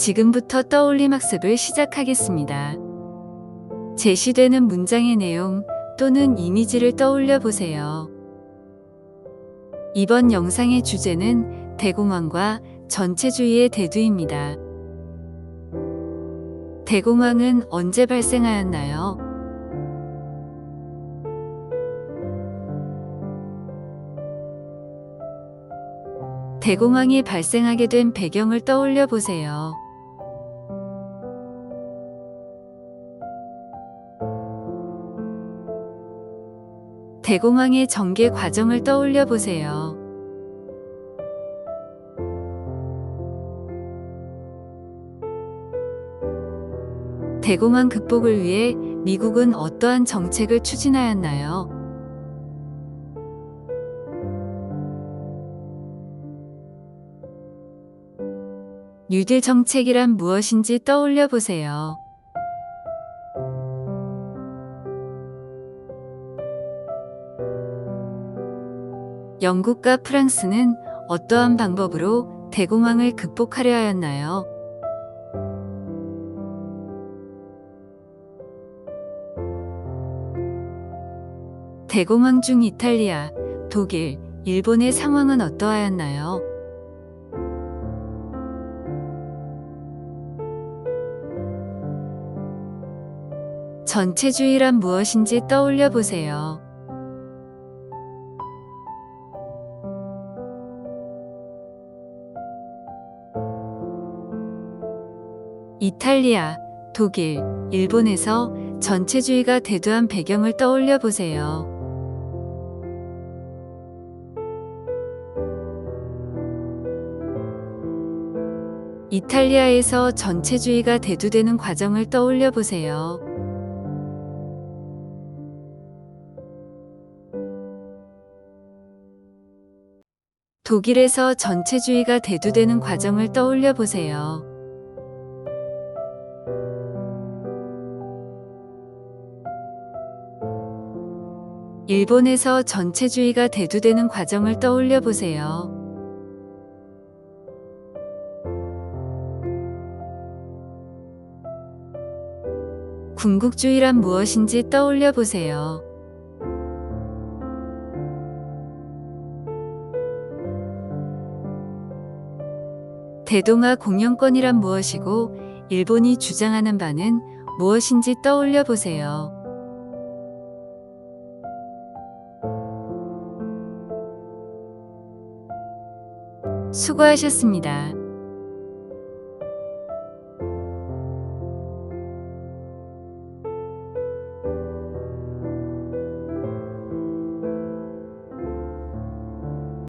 지금부터 떠올림 학습을 시작하겠습니다. 제시되는 문장의 내용 또는 이미지를 떠올려 보세요. 이번 영상의 주제는 대공황과 전체주의의 대두입니다. 대공황은 언제 발생하였나요? 대공황이 발생하게 된 배경을 떠올려 보세요. 대공황의 전개 과정을 떠올려 보세요. 대공황 극복을 위해 미국은 어떠한 정책을 추진하였나요? 뉴딜 정책이란 무엇인지 떠올려 보세요. 영국과 프랑스는 어떠한 방법으로 대공황을 극복하려 하였나요? 대공황 중 이탈리아, 독일, 일본의 상황은 어떠하였나요? 전체주의란 무엇인지 떠올려 보세요. 이탈리아, 독일, 일본에서 전체주의가 대두한 배경을 떠올려 보세요. 이탈리아에서 전체주의가 대두되는 과정을 떠올려 보세요. 독일에서 전체주의가 대두되는 과정을 떠올려 보세요. 일본에서 전체주의가 대두되는 과정을 떠올려 보세요. 군국주의란 무엇인지 떠올려 보세요. 대동아 공영권이란 무엇이고 일본이 주장하는 바는 무엇인지 떠올려 보세요. 수고하셨습니다.